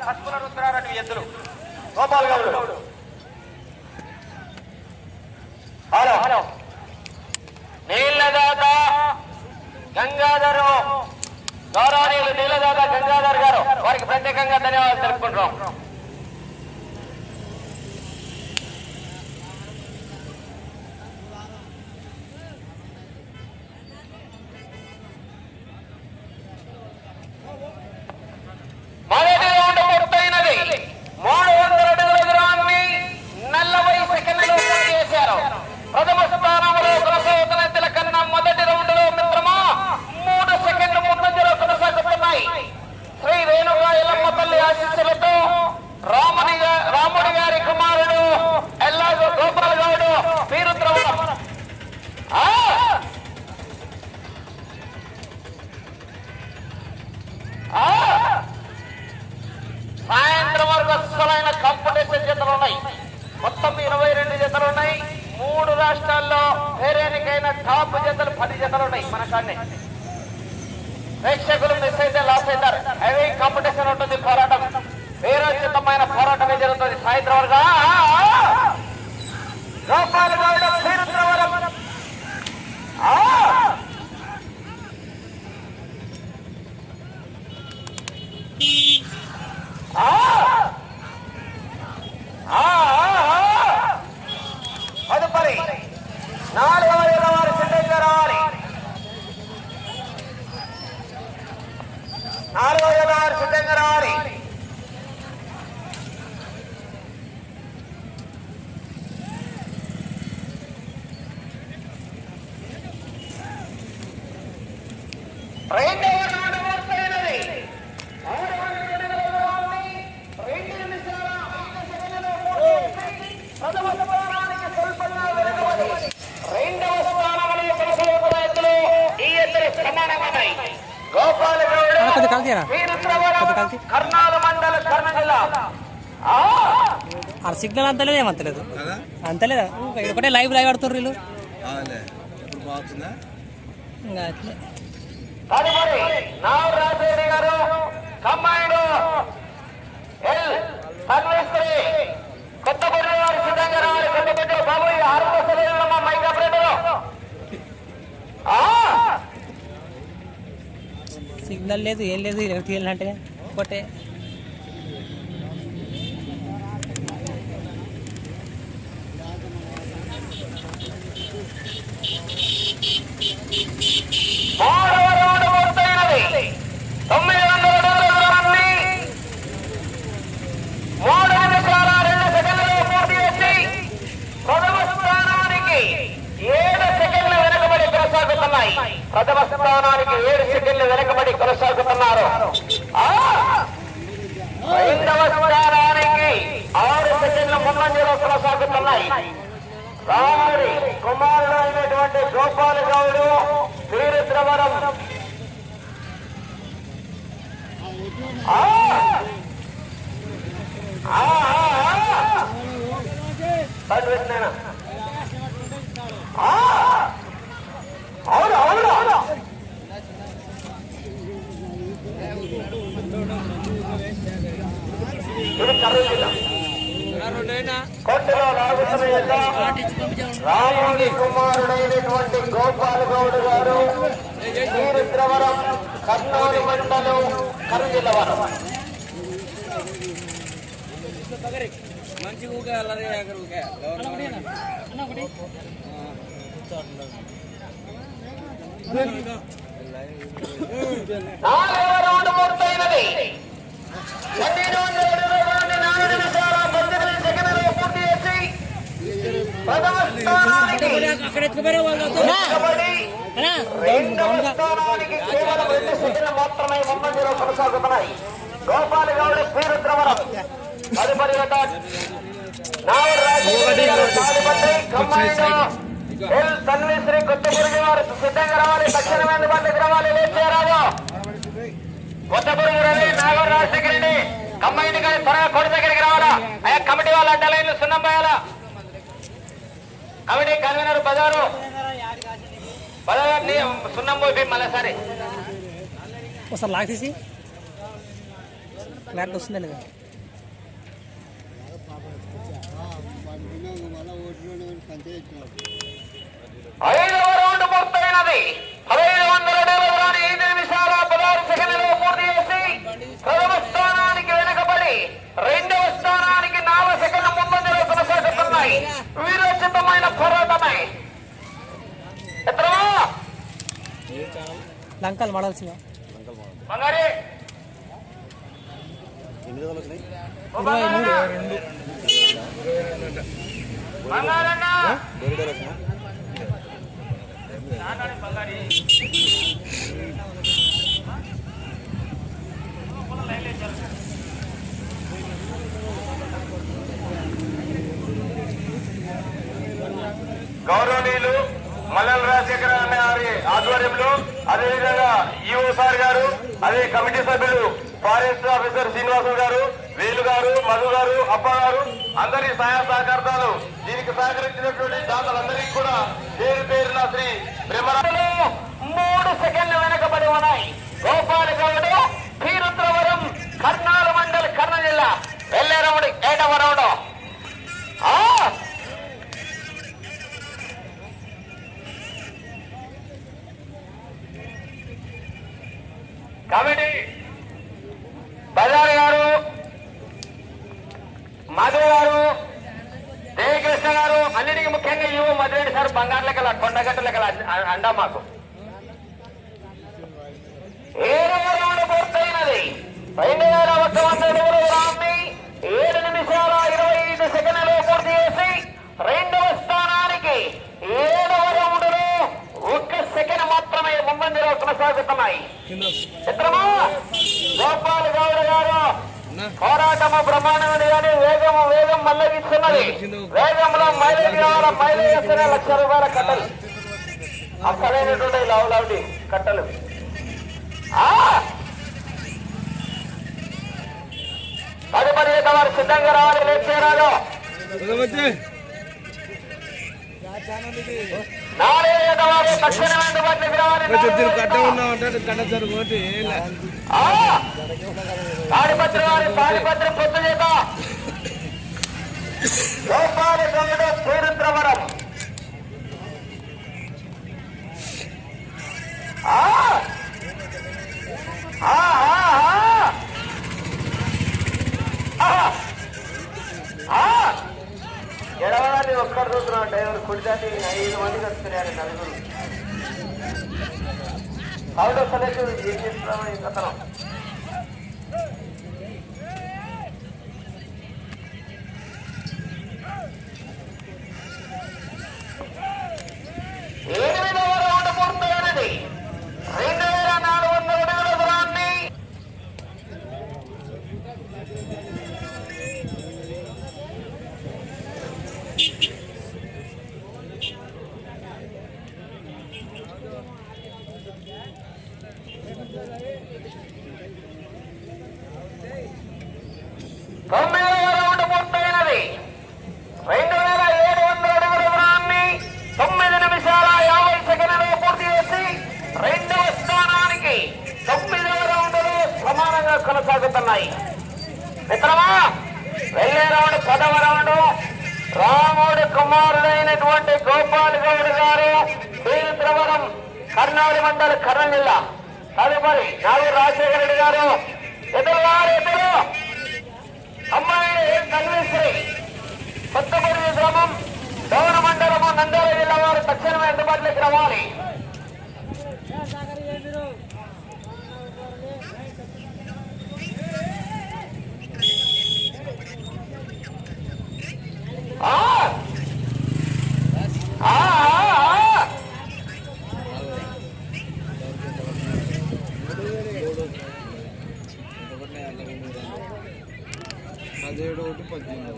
పసుపుల రుద్రారెడ్డి ఎద్దులు. Gopal Goud. Hello. Hello. నీళ్ళదాత గంగాధరు గౌరవనీయులు నీళ్ళదాత గంగాధర్ గారు వారికి ప్రత్యేకంగా ధన్యవాదాలు తెలుపుకుంటున్నాం మొదటి రౌండ్ పూర్తయినది మూడు వందల అడుగుల దూరాన్ని నలభై సెకండ్లు పూర్తి చేశారు ప్రథమ స్థానంలో కొనసాగుతున్న ఎద్దుల కన్నా మొదటి రౌండ్లో మిత్రమా మూడు సెకండ్లు ముందంజలో కొనసాగుతున్నాయి శ్రీ రేణుగా ఎల్లమ్మ తల్లి ఆశీస్సులతో రాముని గా- రాముడి గారి కుమారుడు ఎల్లాగో గోపాల్ గౌడు వీరుద్రవ ఆ ఆ సాయంత్రం వరకు అస్సలైన కాంపిటీషన్ జతలు ఉన్నాయి మొత్తం ఇరవై రెండు జతలు ఉన్నాయి మూడు రాష్ట్రాల్లో వేరేనికైనా టాప్ జతలు ఉన్నాయి మన కాన్నే ప్రేక్షకులు మిస్ అయితే లాస్ అవుతారు హెవీ కాంపిటీషన్ ఉంటుంది పోరాటం. వీరోచితమైన పోరాటమే జరుగుతుంది. సాయంత్రం వరకు ఆ, ఆ, ఆ! గోపాల్ గౌడ వీరుద్రవరం ఆ! ఆ! ఆ, ఆ, ఆ! తదుపరి నాలుగవ ఏళ్ళ వారు సిద్ధంగా రావాలి నాలుగవ ఏళ్ళ వారు సిద్ధంగా రావాలి రెండవ రౌండ్ పూర్తయినది ఆరు వందల అడుగుల దూరాన్ని రెండు నిమిషాల ఐదు సెకన్లలో పూర్తి చేసి ప్రథమ స్థానానికి స్వల్పంగా వెనుకబడి రెండవ స్థానంలో ఈ సమానమన్నాయి. కర్నాలు మండల కర్ణ జిల్లా ఆ! సిగ్నల్ అంతలేదు ఏమంతలేదు. కదా? అంతలేదా ఒకటే లైవ్ లైవ్ ఆడుతుర్రు వీళ్ళు. సిగ్నల్ లేదు ఏం లేదు ఇలా తీయాలంటే ఒకటే తొమ్మిది వందల దూరాన్ని మూడు నిమిషాల రెండు సెకండ్లలో పూర్తి చేసి ప్రథమ స్థానానికి ఏడు సెకండ్లు వెనకబడి కొనసాగుతున్నాయి. ప్రథమ స్థానానికి ఏడు సెకండ్లు వెనకబడి కొనసాగుతున్నారు ఐదవ స్థానానికి ఆరు సెకండ్ల ముందంజలో కొనసాగుతున్నాయి రాముడి కుమారుడు అయినటువంటి గోపాల గౌడు వీరుద్రవరం ఆ! ఆ, ఆ, ఆ! సర్వీస్ నేనా? ఆ! అవును అవును అవును ఇది కర్నూలు జిల్లా కొట్టలో లాగుతున్న యొక్క రాముడి కుమారుడైనటువంటి గోపాల్ గౌడ్ గారు వీరుద్రవరం కర్నూలు మండలం కరుజిల్లవరం నాలుగవ రౌండ్ పూర్తయినది పన్నెండు వందల అడుగుల దూరాన్ని నాలుగు నిమిషాల పద్దెనిమిది సెకండ్లలో పూర్తి చేసి ప్రథమ స్థానానికి వెనుకబడి రెండవ స్థానానికి కేవలం రెండు సెకండ్లు మాత్రమే ముందంజలో కొనసాగుతున్నాయి గోపాల గౌడ వీరుద్రవరం తదుపరి గత నావల్ వారు సిద్ధంగా రావాలి తక్షణమే అందుబాటులోకి రావాలి రవి కమ్మాయిని కానీ త్వరగా కొడి దగ్గరికి రావాలా ఆయా కమిటీ వాళ్ళ అడ్డ సున్నం పోయాలా కమిటీ కన్వీనర్ బజారు. బజార్ సున్నం పోయి మళ్ళీ సరే. ఒకసారి లాక్ తీసి. క్లారిటీ వస్తుందండి కదా. ఐదవ రౌండ్ పూర్తయినది. పదహైదు వందల డెబ్బై రాని ఐదు నిమిషాల పదహారు సెకండ్లు పూర్తి చేసి ప్రథమ స్థానానికి వెనుకబడి రెండవ స్థానానికి నాలుగు సెకండ్ల ముందంజలో కొనసాగుతున్నాయి వీరోచితమైన పోరాటమే ఎత్రమా లంకలు మడాల్సిందా బంగారి! ఇరవై మూడు. బంగారన్న! గౌరవనీయులు మల్లెల రాజశేఖర అనే వారి ఆధ్వర్యంలో అదేవిధంగా ఈఓ సార్ గారు అదే కమిటీ సభ్యులు ఫారెస్ట్ ఆఫీసర్ శ్రీనివాసు గారు వేలు గారు మధు గారు అప్ప గారు అందరి సహాయ సహకారాలు దీనికి సహకరించినటువంటి దాతలందరికీ కూడా పేరు పేరున శ్రీ బ్రహ్మరాజులు మూడు సెకండ్లు వెనకబడి ఉన్నాయి. కొనసాగుతున్నాయి చిత్రమా గోపాల్ గౌడ గారు పోరాటము బ్రహ్మాండమైనది కానీ వేగము వేగం మల్లగిస్తున్నది వేగంలో మైలేజ్ కావాల మైలేజ్ వస్తేనే లక్ష రూపాయల కట్టలు అసలైనటువంటి లవ్ లవ్డి కట్టలు ఆ! తదుపరి ఈత వారు సిద్ధంగా రావాలి లేచేరాలు ప్రతి ఈత వారు తక్షణం కట్ట ఉన్నా ఉంటాడు కట్ట జరుగుతుంది ఆ! తాడిపత్రి ఎడవడాన్ని ఒక్కడు చూస్తున్నాడు డ్రైవర్ కుడిదాన్ని ఐదు మంది వస్తున్నాడు నలుగురు. అవును అసలు ఏం చేస్తున్నామని కథనం ఎనిమిదవ రౌండ్ పూర్తయినది రెండు వేల నాలుగు వందల అడుగుల దూరాన్ని తొమ్మిదవ రౌండ్ పూర్తయినది రెండు వేల ఏడు వందల అడుగుల దూరాన్ని తొమ్మిది నిమిషాల యాభై సెకండ్లు పూర్తి చేసి రెండవ స్థానానికి తొమ్మిదవ రౌండ్లు సమానంగా కొనసాగుతున్నాయి మిత్రమా వెళ్ళే రౌండ్ పదవ రౌండ్ రాముడి కుమారుడైనటువంటి గోపాల్ గౌడ్ గారు వీరుద్రవరం కర్నూలు మండలి కర్నూలు జిల్లా. తదుపరి నాలుగు రాజశేఖర రెడ్డి గారు. ఎదురు వారు ఎదురు. అమ్మాయి కన్వేశ్వరి. కొత్తపల్లి గ్రామం దోన మండలము నంద్యాల జిల్లా వారు తక్షణమే అందుబాటులోకి రావాలి ఆ! ఆ, ఆ, ఆ! పదిహేడు ఒకటి పద్దెనిమిది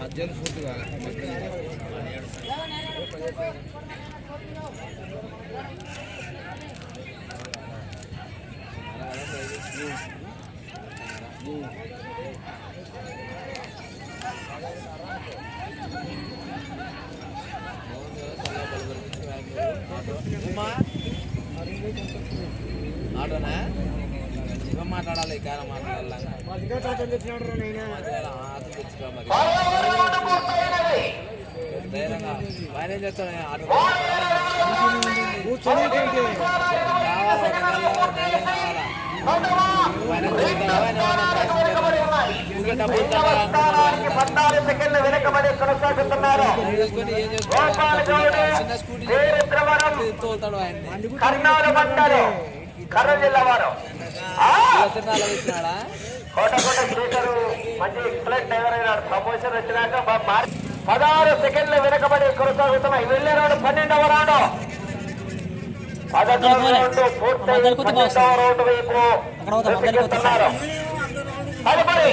పద్దెనిమిది పూర్తి కాదు ఆటోనా? మాట్లాడాలి ఈ కాలం మాట్లాడాలి ధైర్యంగా. చేస్తాడు? ఆయన ఆటో సెకండ్లు వెనుకబడి కొనసాగుతున్నారు. స్కూటీ తోలుతాడు ఆయన్ని. కర్నూలు మండలి కర్నూలు జిల్లా వారు ఆ! తిరునాళ్ళ వచ్చినాడా? కోట కోట స్పీకర్ మంచి ఎక్సలెంట్ ప్రమోషన్ వచ్చినాక పదహారు సెకండ్లు వెనుకబడి కొనసాగుతున్నాయి వెళ్ళే రౌండ్ పన్నెండవ రౌండ్. పదకొండు రౌండ్ పూర్తయి పన్నెండవ రౌండ్ వైపు. తదుపరి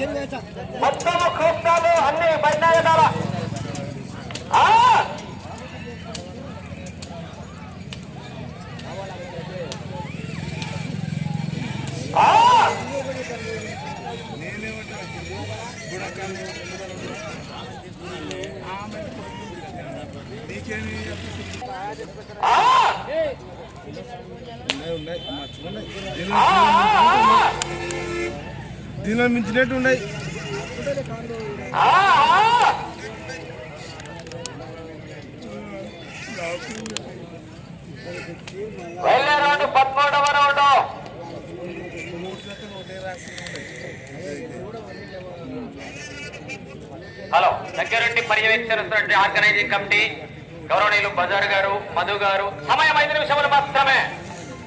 తీరాలి. మొత్తము కుప్తాలు అన్ని బయట ఆ ఆ! ఆ! ఉన్నాయి ఉన్నాయి మర్చిపోయి ఆ! ఆ! దీనిలో ఉన్నాయి. పదమూడవ రౌండ్. హలో దగ్గరుండి పర్యవేక్షిస్తున్నటువంటి ఆర్గనైజింగ్ కమిటీ గౌరవనీయులు బజార్ గారు మధు గారు సమయం ఐదు నిమిషములు మాత్రమే.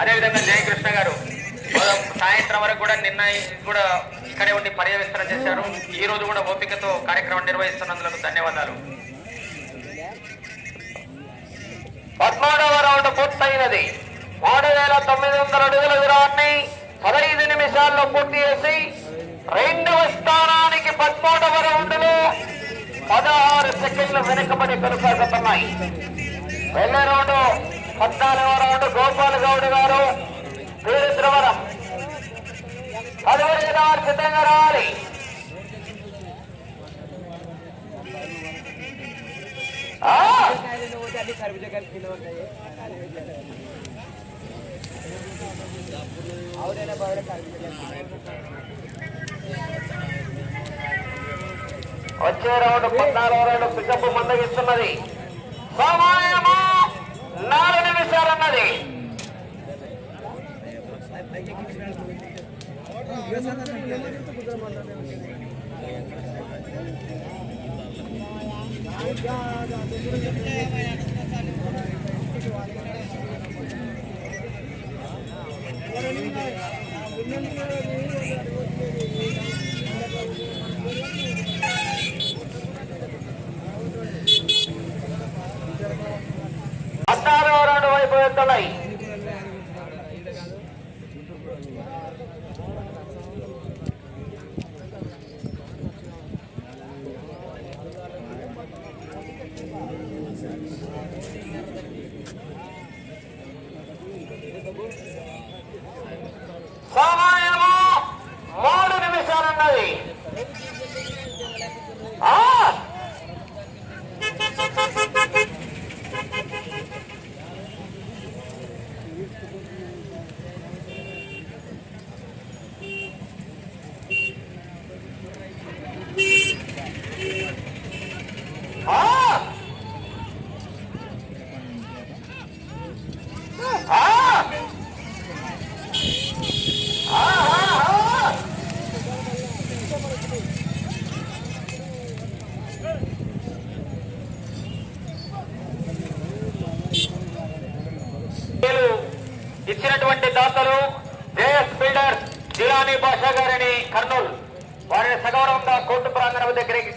అదేవిధంగా జయకృష్ణ గారు సాయంత్రం వరకు కూడా నిన్న కూడా ఇక్కడే ఉండి పర్యవేక్షణ చేశారు. ఈ రోజు కూడా ఓపికతో కార్యక్రమం నిర్వహిస్తున్నందుకు ధన్యవాదాలు. పద్మూడవ రౌండ్ పూర్తయినది. మూడు వేల తొమ్మిది వందల అడుగుల విరాన్ని పదహైదు నిమిషాల్లో పూర్తి చేసి రెండవ స్థానానికి పద్మూడవ రౌండ్లో పదహారు సెకండ్లు వెనుకబడి కొనసాగుతున్నాయి. వెళ్ళే రౌండ్ పద్నాలుగవ రౌండ్ గోపాల్ గౌడ్ గారు. వీరేంద్రవరం పదవైదు వారు సిద్ధంగా రావాలి. ఆ! వచ్చే రౌండ్ పద్నాలుగు రౌండ్ పికప్ మందగిస్తున్నది. సమయము? నాలుగు నిమిషాలన్నది. పద్నాలుగో రౌండ్ వైపు వెళ్తున్నాయి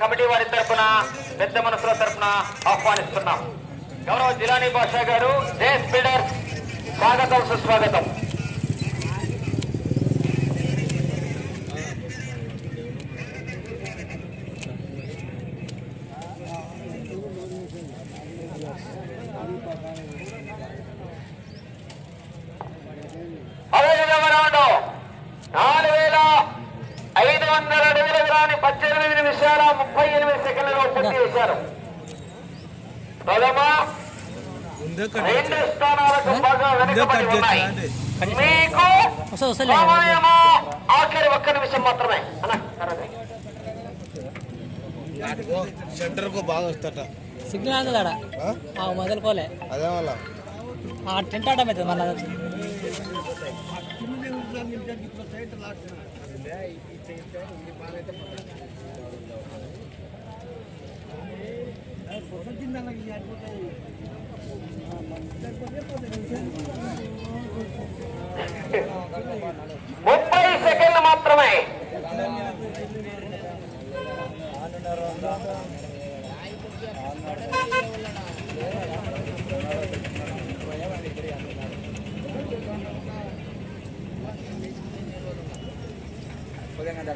కమిటీ వారి తరపున పెద్ద మనసుల తరపున ఆహ్వానిస్తున్నాం. గౌరవ జిలానీ బాషా గారు జే. స్పీడర్ స్వాగతం సుస్వాగతం అదేవిధంగా రౌండ్ నాలుగు వేల ఐదు వందల అడుగుల దూరాన్ని పద్దెనిమిది నిమిషాల ముప్పై ఎనిమిది సెకండ్లలో చేశారు ప్రథమ రెండు స్థానాలకు బాగా వెనుకబడి ఉన్నాయి మీకు సమయము ఆఖరి ఒక్క నిమిషం మాత్రమే అన్న తర్వాత. సెంటర్కు బాగా వస్తట సిగ్నల్ అందదు ఆడ ఆ మొదలుకోలే అదే ఆ టెంట్ అవుతుంది మళ్ళీ ముప్పై సెకండ్లు మాత్రమే. ఉదయం గంట